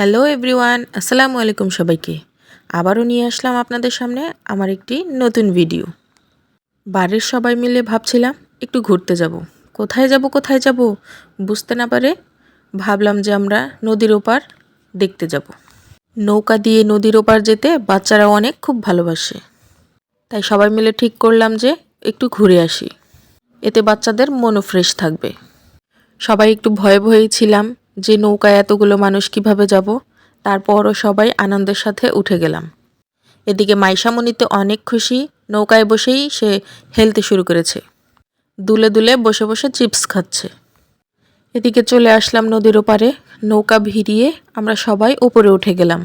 Hello everyone, আসসালামু আলাইকুম সবাইকে। আবারও নিয়ে আসলাম আপনাদের সামনে আমার একটি নতুন ভিডিও। বাড়ির সবাই মিলে ভাবছিলাম একটু ঘুরতে যাব। কোথায় যাব কোথায় যাব বুঝতে না পারে ভাবলাম যে আমরা নদীর ওপার দেখতে যাব। নৌকা দিয়ে নদীর ওপার যেতে বাচ্চারা অনেক খুব ভালোবাসে। তাই সবাই মিলে ঠিক করলাম যে একটু ঘুরে আসি। এতে বাচ্চাদের মনও ফ্রেশ থাকবে। সবাই একটু ভয়ে ভয়েই ছিলাম যে নৌকায় এতগুলো মানুষ কীভাবে যাব, তারপরও সবাই আনন্দের সাথে উঠে গেলাম। এদিকে মাইশামণিতে অনেক খুশি, নৌকায় বসেই সে হেলতে শুরু করেছে। দুলে দুলে বসে বসে চিপস খাচ্ছে। এদিকে চলে আসলাম নদীর ওপারে, নৌকা ভিড়িয়ে আমরা সবাই উপরে উঠে গেলাম।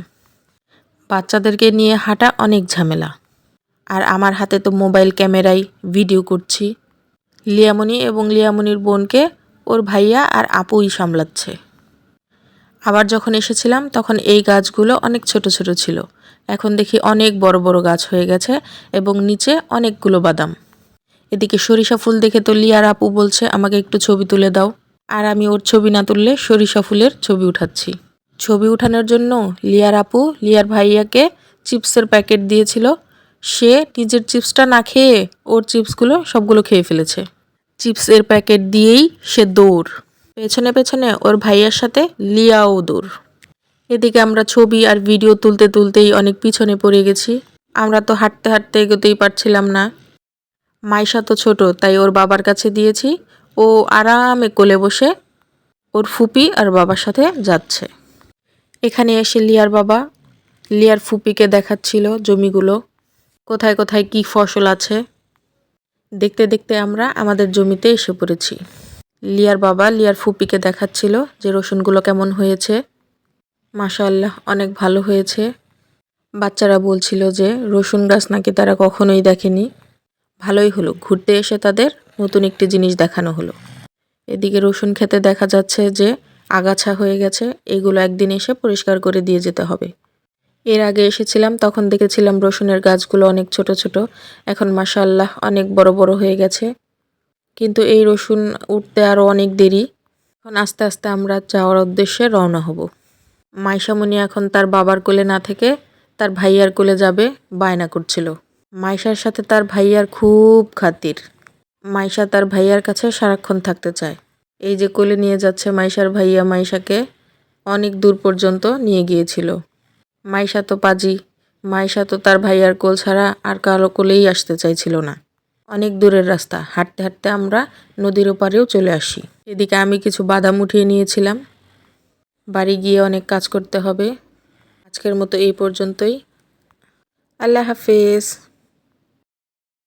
বাচ্চাদেরকে নিয়ে হাঁটা অনেক ঝামেলা। আর আমার হাতে তো মোবাইল ক্যামেরায় ভিডিও করছি। লিয়ামণি এবং লিয়ামণির বোনকে ওর ভাইয়া আর আপুই সামলাচ্ছে। আবার যখন এসেছিলাম, তখন এই গাছগুলো অনেক ছোট ছোট ছিল। এখন দেখি অনেক বড় বড় গাছ হয়ে গেছে এবং নিচে অনেকগুলো বাদাম। এদিকে সরিষা ফুল দেখে তো লিয়ার আপু বলছে, আমাকে একটু ছবি তুলে দাও। আর আমি ওর ছবি না তুললে সরিষা ফুলের ছবি উঠাচ্ছি। ছবি উঠানোর জন্য লিয়ার আপু লিয়ার ভাইয়াকে চিপসের প্যাকেট দিয়েছিল। সে নিজের চিপসটা না খেয়ে ওর চিপসগুলো সবগুলো খেয়ে ফেলেছে। চিপসের প্যাকেট দিয়েই সে দৌড়। পেছনে পেছনে ওর ভাইয়ের সাথে লিয়াও দৌড় এদিকে আমরা ছবি আর ভিডিও তুলতে তুলতেই অনেক পিছনে পড়ে গেছি। আমরা তো হাঁটতে হাঁটতে এগোতেই পারছিলাম না। মাইশা তো ছোট, তাই ওর বাবার কাছে দিয়েছি। ও আরামে কোলে বসে ওর ফুপি আর বাবার সাথে যাচ্ছে। এখানে এসে লিয়ার বাবা, লিয়ার ফুপিকে দেখাচ্ছিল জমিগুলো। কোথায় কোথায় কি ফসল আছে? দেখতে দেখতে আমরা আমাদের জমিতে এসে পড়েছি। লিয়ার বাবা লিয়ার ফুপিকে দেখাচ্ছিল যে রসুনগুলো কেমন হয়েছে। মাশাআল্লাহ, অনেক ভালো হয়েছে। বাচ্চারা বলছিল যে রসুন গাছ নাকি তারা কখনোই দেখেনি। ভালোই হলো, ঘুরতে এসে তাদের নতুন একটি জিনিস দেখানো হলো। এদিকে রসুন খেতে দেখা যাচ্ছে যে আগাছা হয়ে গেছে, এগুলো একদিন এসে পরিষ্কার করে দিয়ে যেতে হবে। এর আগে এসেছিলাম, তখন দেখেছিলাম রসুনের গাছগুলো অনেক ছোট ছোট। এখন মাশাআল্লাহ, অনেক বড় বড় হয়ে গেছে। কিন্তু এই রসুন উঠতে আরও অনেক দেরি। এখন আস্তে আস্তে আমরা যাওয়ার উদ্দেশ্যে রওনা হব। মাইশামণি এখন তার বাবার কোলে না থেকে তার ভাইয়ার কোলে যাবে, বায়না করছিল। মাইশার সাথে তার ভাইয়ার খুব খাতির। মাইশা তার ভাইয়ার কাছে সারাক্ষণ থাকতে চায়। এই যে কোলে নিয়ে যাচ্ছে মাইশার ভাইয়া মাইশাকে, অনেক দূর পর্যন্ত নিয়ে গিয়েছিল। মাইশা তো পাজি, মাইশা তো তার ভাইয়ার কোল ছাড়া আর কারও কোলেই আসতে চাইছিল না। অনেক দূরের রাস্তা। হাঁটতে হাঁটতে আমরা নদীর ওপারেও চলে আসি। এদিকে আমি কিছু বাদাম উঠিয়ে নিয়েছিলাম। বাড়ি গিয়ে অনেক কাজ করতে হবে। আজকের মতো এই পর্যন্তই। আল্লাহ হাফেজ।